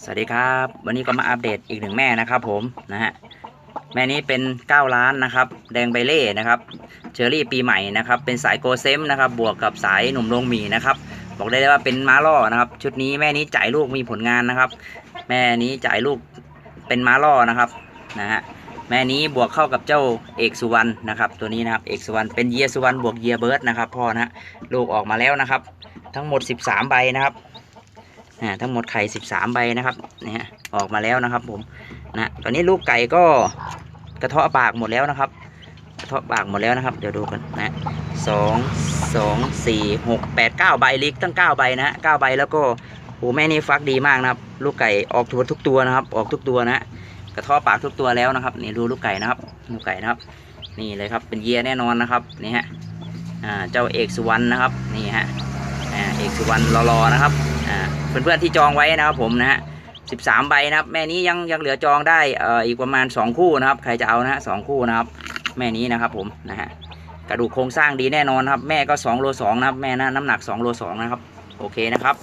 สวัสดีครับ วันนี้ก็มาอัปเดตอีกหนึ่งแม่นะครับ ผมนะฮะแม่นี้เป็น9ล้านนะครับ แดงใบเล่นะครับ เชอรี่ปีใหม่นะครับ เป็นสายโกเซมนะครับ บวกกับสายหนุ่มโรงหมีนะครับ บอกได้เลยว่าเป็นม้าล่อนะครับ ชุดนี้แม่นี้จ่ายลูกมีผลงานนะครับ แม่นี้จ่ายลูกเป็นม้าล่อนะครับนะฮะแม่นี้บวกเข้ากับเจ้าเอกสุวรรณนะครับ ตัวนี้นะครับเอกสุวรรณเป็นเยียสุวรรณบวกเยียเบิร์ดนะครับพ่อนะฮะลูกออกมาแล้วนะครับ ทั้งหมด 13 ใบนะครับ ทั้งหมดไข่13ใบนะครับเนี่ยฮะออกมาแล้วนะครับผมนะตอนนี้ลูกไก่ก็กระเทาะปากหมดแล้วนะครับกระเทาะปากหมดแล้วนะครับ เดี๋ยวดูกันนะสองสองสี่หกแปดเก้าใบลิกตั้งเก้าใบนะฮะเก้าใบแล้วก็โอ้แม่นี่ฟักดีมากนะครับ ลูกไก่ออกทุกทุกตัวนะครับ ออกทุกตัวนะฮะกระเทาะปากทุกตัวแล้วนะครับนี่ดูลูกไก่นะครับลูกไก่นะครับ นี่เลยครับเป็นเยียแน่นอนนะครับนี่ฮะอ่าเจ้าเอกสุวรรณนะครับนี่ฮะ เอกสุวรรณรอๆนะครับอ่าเพื่อนๆที่จองไว้นะครับผมนะฮะสิบสามใบนะครับ แม่นี้ยังยังเหลือจองได้เอ่ออีกประมาณสองคู่นะครับ ใครจะเอานะฮะสองคู่นะครับ แม่นี้นะครับผมนะฮะกระดูกโครงสร้างดีแน่นอนครับ แม่ก็สองโลสองนะครับ แม่นะน้ำหนักสองโลสองนะครับ โอเคนะครับ